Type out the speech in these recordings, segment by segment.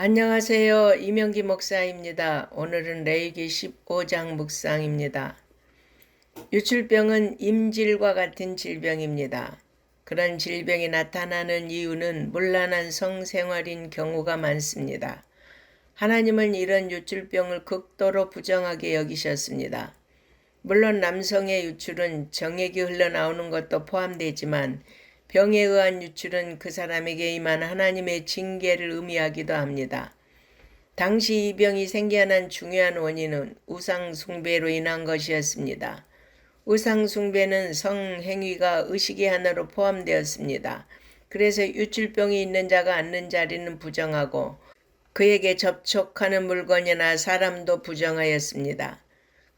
안녕하세요. 이명기 목사입니다. 오늘은 레이기 15장 묵상입니다. 유출병은 임질과 같은 질병입니다. 그런 질병이 나타나는 이유는 문란한 성생활인 경우가 많습니다. 하나님은 이런 유출병을 극도로 부정하게 여기셨습니다. 물론 남성의 유출은 정액이 흘러나오는 것도 포함되지만 병에 의한 유출은 그 사람에게 임한 하나님의 징계를 의미하기도 합니다. 당시 이 병이 생겨난 중요한 원인은 우상숭배로 인한 것이었습니다. 우상숭배는 성행위가 의식의 하나로 포함되었습니다. 그래서 유출병이 있는 자가 앉는 자리는 부정하고 그에게 접촉하는 물건이나 사람도 부정하였습니다.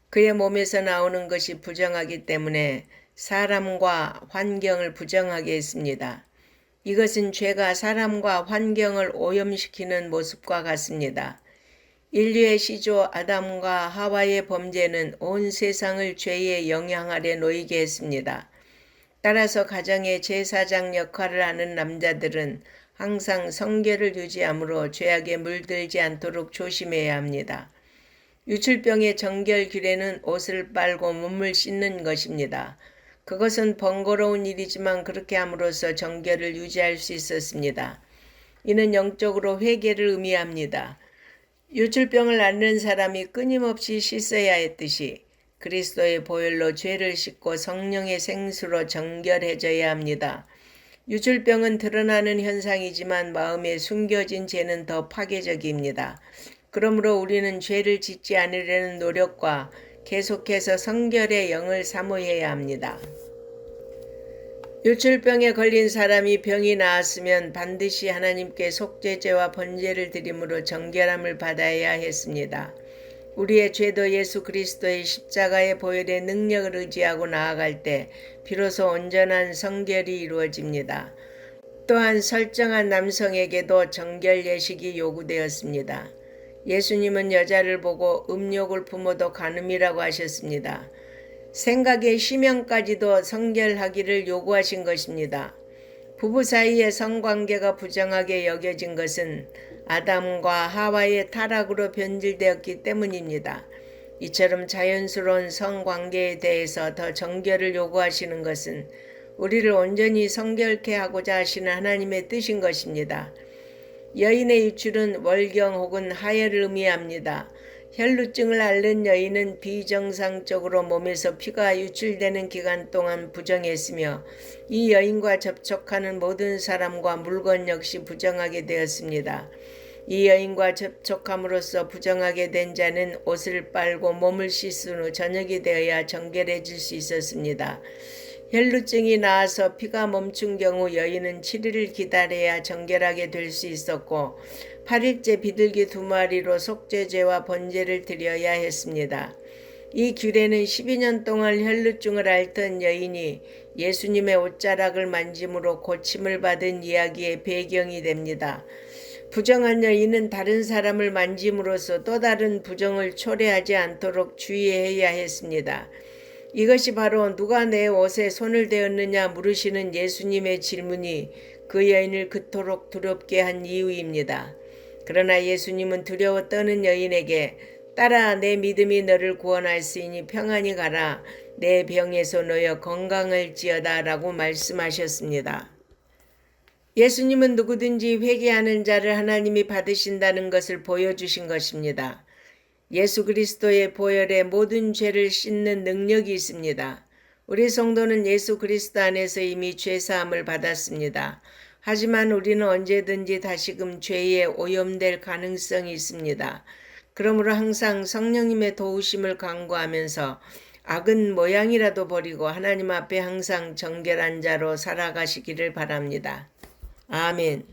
그의 몸에서 나오는 것이 부정하기 때문에 사람과 환경을 부정하게 했습니다. 이것은 죄가 사람과 환경을 오염시키는 모습과 같습니다. 인류의 시조 아담과 하와의 범죄는 온 세상을 죄의 영향 아래 놓이게 했습니다. 따라서 가정의 제사장 역할을 하는 남자들은 항상 성결을 유지하므로 죄악에 물들지 않도록 조심해야 합니다. 유출병의 정결 규례는 옷을 빨고 몸을 씻는 것입니다. 그것은 번거로운 일이지만 그렇게 함으로써 정결을 유지할 수 있었습니다. 이는 영적으로 회개를 의미합니다. 유출병을 앓는 사람이 끊임없이 씻어야 했듯이 그리스도의 보혈로 죄를 씻고 성령의 생수로 정결해져야 합니다. 유출병은 드러나는 현상이지만 마음에 숨겨진 죄는 더 파괴적입니다. 그러므로 우리는 죄를 짓지 않으려는 노력과 계속해서 성결의 영을 사모해야 합니다. 유출병에 걸린 사람이 병이 나았으면 반드시 하나님께 속죄제와 번제를 드림으로 정결함을 받아야 했습니다. 우리의 죄도 예수 그리스도의 십자가의 보혈의 능력을 의지하고 나아갈 때 비로소 온전한 성결이 이루어집니다. 또한 설정한 남성에게도 정결 예식이 요구되었습니다. 예수님은 여자를 보고 음욕을 부모도 간음이라고 하셨습니다. 생각의 심형까지도 성결하기를 요구하신 것입니다. 부부 사이의 성관계가 부정하게 여겨진 것은 아담과 하와의 타락으로 변질되었기 때문입니다. 이처럼 자연스러운 성관계에 대해서 더 정결을 요구하시는 것은 우리를 온전히 성결케 하고자 하시는 하나님의 뜻인 것입니다. 여인의 유출은 월경 혹은 하혈을 의미합니다. 혈루증을 앓는 여인은 비정상적으로 몸에서 피가 유출되는 기간 동안 부정했으며 이 여인과 접촉하는 모든 사람과 물건 역시 부정하게 되었습니다. 이 여인과 접촉함으로써 부정하게 된 자는 옷을 빨고 몸을 씻은 후 저녁이 되어야 정결해질 수 있었습니다. 혈루증이 나아서 피가 멈춘 경우 여인은 7일을 기다려야 정결하게 될 수 있었고 8일째 비둘기 두 마리로 속죄제와 번제를 드려야 했습니다. 이 규례는 12년 동안 혈루증을 앓던 여인이 예수님의 옷자락을 만짐으로 고침을 받은 이야기의 배경이 됩니다. 부정한 여인은 다른 사람을 만짐으로써 또 다른 부정을 초래하지 않도록 주의해야 했습니다. 이것이 바로 누가 내 옷에 손을 대었느냐 물으시는 예수님의 질문이 그 여인을 그토록 두렵게 한 이유입니다. 그러나 예수님은 두려워 떠는 여인에게 따라 내 믿음이 너를 구원할 수 있니 평안히 가라 내 병에서 놓여 건강을 지어다 라고 말씀하셨습니다. 예수님은 누구든지 회개하는 자를 하나님이 받으신다는 것을 보여주신 것입니다. 예수 그리스도의 보혈에 모든 죄를 씻는 능력이 있습니다. 우리 성도는 예수 그리스도 안에서 이미 죄 사함을 받았습니다. 하지만 우리는 언제든지 다시금 죄에 오염될 가능성이 있습니다. 그러므로 항상 성령님의 도우심을 간구하면서 악은 모양이라도 버리고 하나님 앞에 항상 정결한 자로 살아가시기를 바랍니다. 아멘.